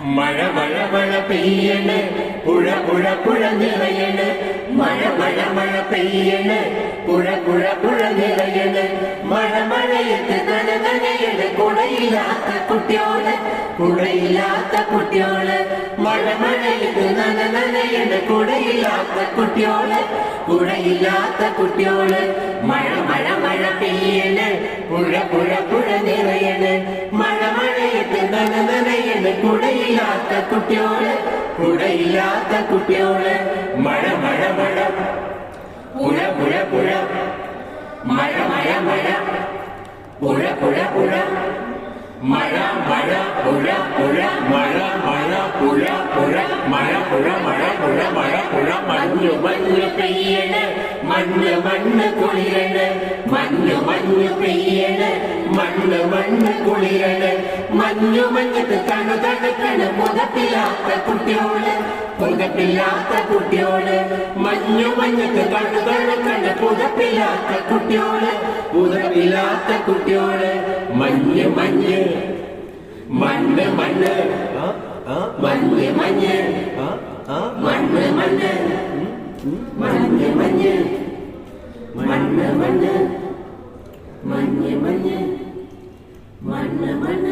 മഴ മഴ മഴ പെയ്യണ്. പുഴ പുഴ പുഴ നിറയണ്. മഴ മഴ മഴ പെയ്യണ്. പുഴ പുഴ പുഴ നിറയണ്. മഴ മഴയത്ത് നന നനയണ്. കുടയില്ലാത്ത കുട്ടിയോൾ കുടയില്ലാത്ത കുട്ടിയോൾ. മഴ മഴയത്ത് നന നനയണ്. കുടയില്ലാത്ത കുട്ടിയോൾ കുടയില്ലാത്ത കുട്ടിയോൾ. മഴ മഴ മഴ പെയ്യണ്. പുഴ പുഴ പുഴ നിറയണ്. മഴ മഴയത്ത് നന നനയണ് കുടയില്ലാത്ത കുട്ടിയോൾ കുടയില്ലാത്ത കുട്ടിയോൾ മഴ മഴ മഴ. പുഴ പുഴ പുഴ. മഴ മഴ മഴ. പുഴ പുഴ പുഴ. മഴ മഴ പുഴ പുഴ. മഴ മഴ പുഴ പുഴ. മഴ പുഴ മഴ പുഴ മഴ പുഴ. മഞ്ഞു മഞ്ഞു പെയ്യണ്. മണ്ണ് മണ്ണ് കുളിരണ് മഞ്ഞു മഞ്ഞു പെയ്യണ്. മണ്ണ് മണ്ണ് കുളിരണ്. മഞ്ഞു മഞ്ഞത്ത് കണു തണുക്കണ്. പുതപ്പില്ലാത്ത കുട്ടിയോൾ പുതപ്പില്ലാത്ത കുട്ടിയോൾ. മഞ്ഞു മഞ്ഞത്ത് കണു തണുക്കണ്. പുതപ്പില്ലാത്ത കുട്ടിയോൾ പുതപ്പില്ലാത്ത കുട്ടിയോൾ. മഞ്ഞ് മഞ്ഞ് മണ്ണ് മണ്ണ് മഞ്ഞ് മഞ്ഞ് മണ്ണ് മണ്ണ് മഞ്ഞ് മഞ്ഞ്. மண்ணு மண்